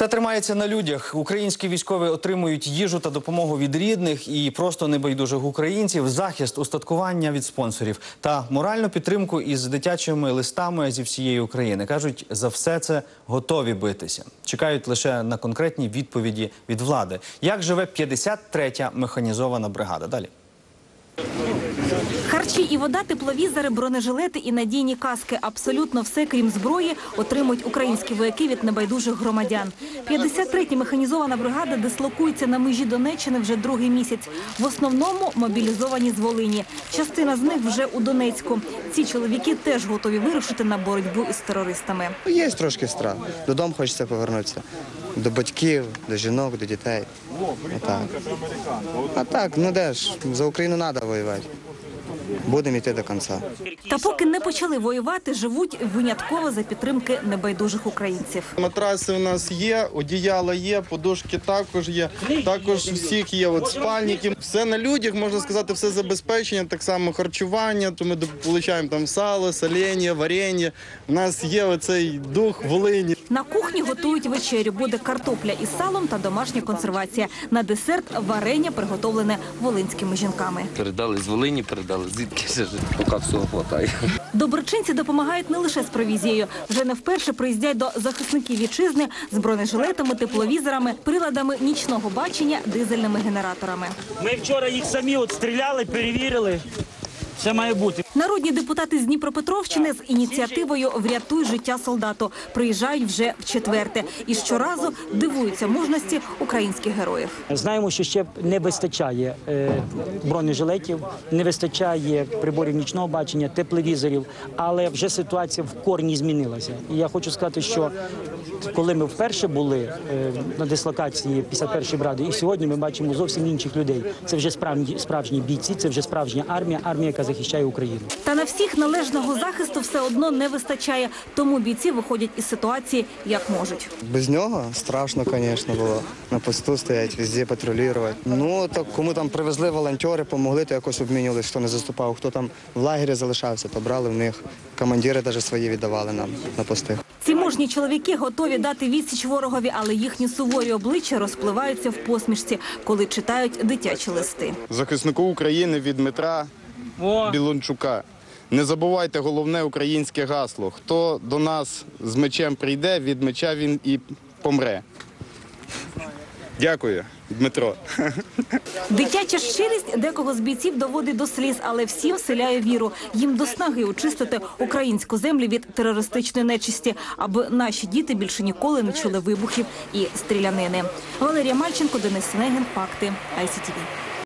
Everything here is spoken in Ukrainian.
Все тримається на людях. Українські військові отримують їжу та допомогу від рідних і просто небайдужих українців, захист, устаткування від спонсорів та моральну підтримку із дитячими листами зі всієї України. кажуть, за все це готові битися. Чекають лише на конкретні відповіді від влади. Як живе 53-я механізована бригада? Далі. Харчі і вода, тепловізори, бронежилети і надійні каски. Абсолютно все, крім зброї, отримують українські вояки від небайдужих громадян. 53-я механізована бригада дислокується на межі Донеччини вже другий місяць. В основному мобілізовані з Волині. Частина з них вже у Донецьку. Ці чоловіки теж готові вирушити на боротьбу із терористами. Є трошки страх. Додому хочеться повернутися. До батьків, до жінок, до дітей. Отак. А так, ну де ж, за Україну треба воювати. Будемо йти до кінця. Та поки не почали воювати, живуть винятково за підтримки небайдужих українців. Матраси у нас є, одіяла є, подушки також є. Також всіх є от спальники. Все на людях, можна сказати, все забезпечення, так само харчування. То ми отримуємо там сало, соленья, варення. У нас є оцей дух Волині. На кухні готують вечерю. Буде картопля із салом та домашня консервація. На десерт варення приготовлене волинськими жінками. Передали з Волині, передали звідки ще ж поки всього хватає. Доброчинці допомагають не лише з провізією. Вже не вперше приїздять до захисників вітчизни з бронежилетами, тепловізорами, приладами нічного бачення, дизельними генераторами. Ми вчора їх самі от стріляли, перевірили. Все має бути. Народні депутати з Дніпропетровщини з ініціативою Врятуй життя солдату приїжджають вже в четверте і щоразу дивуються мужності українських героїв. Знаємо, що ще не вистачає е, бронежилетів, не вистачає приборів нічного бачення, тепловізорів, але вже ситуація в корні змінилася. І я хочу сказати, що коли ми вперше були е, на дислокації 51-ї бради, і сьогодні ми бачимо зовсім інших людей. Це вже справжні справжні бійці, це вже справжня армія, армія, яка захищає Україну. Та на всіх належного захисту все одно не вистачає. Тому бійці виходять із ситуації як можуть. Без нього страшно, звісно, було. На посту стоять, везде патрулювати. Ну, то кому там привезли волонтери, помогли, то якось обмінювалися, хто не заступав. Хто там в лагері залишався, то брали в них. Командири навіть свої віддавали нам на пости. Ці мужні чоловіки готові дати відсіч ворогові, але їхні суворі обличчя розпливаються в посмішці, коли читають дитячі листи. Захиснику України від Дмитра О, Білончука. Не забувайте головне українське гасло. Хто до нас з мечем прийде, від меча він і помре. Дякую, Дмитро. Дитяча щирість декого з бійців доводить до сліз, але всім вселяє віру. Їм до снаги очистити українську землю від терористичної нечисті, аби наші діти більше ніколи не чули вибухів і стрілянини. Валерія Мальченко, Денис Снегін, Факти, ICTV.